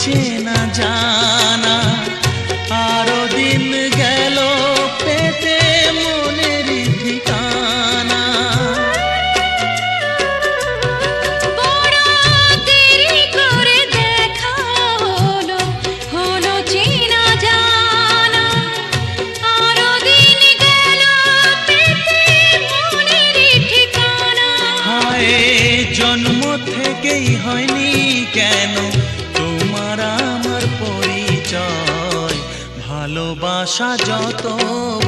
চেনা জানা। আরও দিন গেল পেতে মনের ঠিকানা। করে দেখা হলো হলো চেনা জানা। আরও দিন গেল পেতে মনের ঠিকানা। হায় জন্ম থেকেই হয়নি কেন? পরিচয় ভালোবাসা যত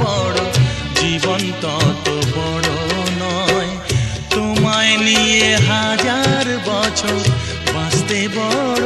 বড় জীবন তত বড় নয়। তোমায় নিয়ে হাজার বছর বাঁচতে বড়